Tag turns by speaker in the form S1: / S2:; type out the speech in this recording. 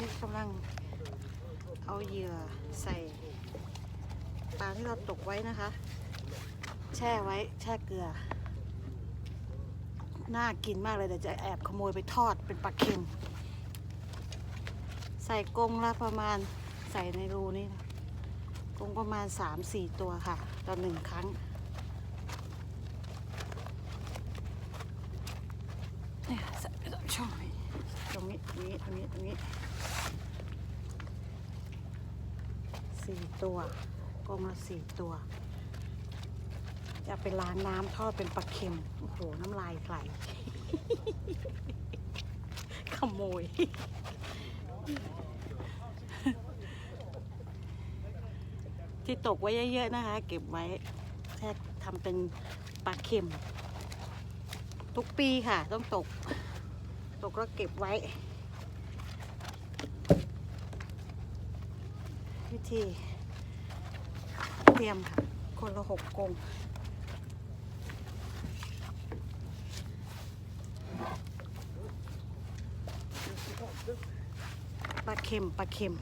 S1: นี้กำลังเอาเหยื่อใส่ปลาที่เราตกไว้นะคะ แช่ไว้แช่เกลือ น่ากินมากเลยเดี๋ยวจะแอบขโมยไปทอดเป็นปลาเค็ม ใส่กงละประมาณใส่ในรูนี่นะกงประมาณ 3-4 ตัวค่ะต่อหนึ่งครั้งเนี่ยใส่ไปตรงช่อง นี้ตรงนี้ตรงนี้ตรงนี้สี่ตัวกรงละสี่ตัว จะไปล้างน้ำทอดเป็นปลาเค็ม โอ้โห น้ำลายไหลขโมย ที่ตกไว้เยอะๆนะคะ เก็บไว้แค่ทำเป็นปลาเค็ม ทุกปีค่ะ ต้องตก กก็เก็บไว้ วิธี เตรียมค่ะ คนละหกกงปลาเค็มปลาเค็ม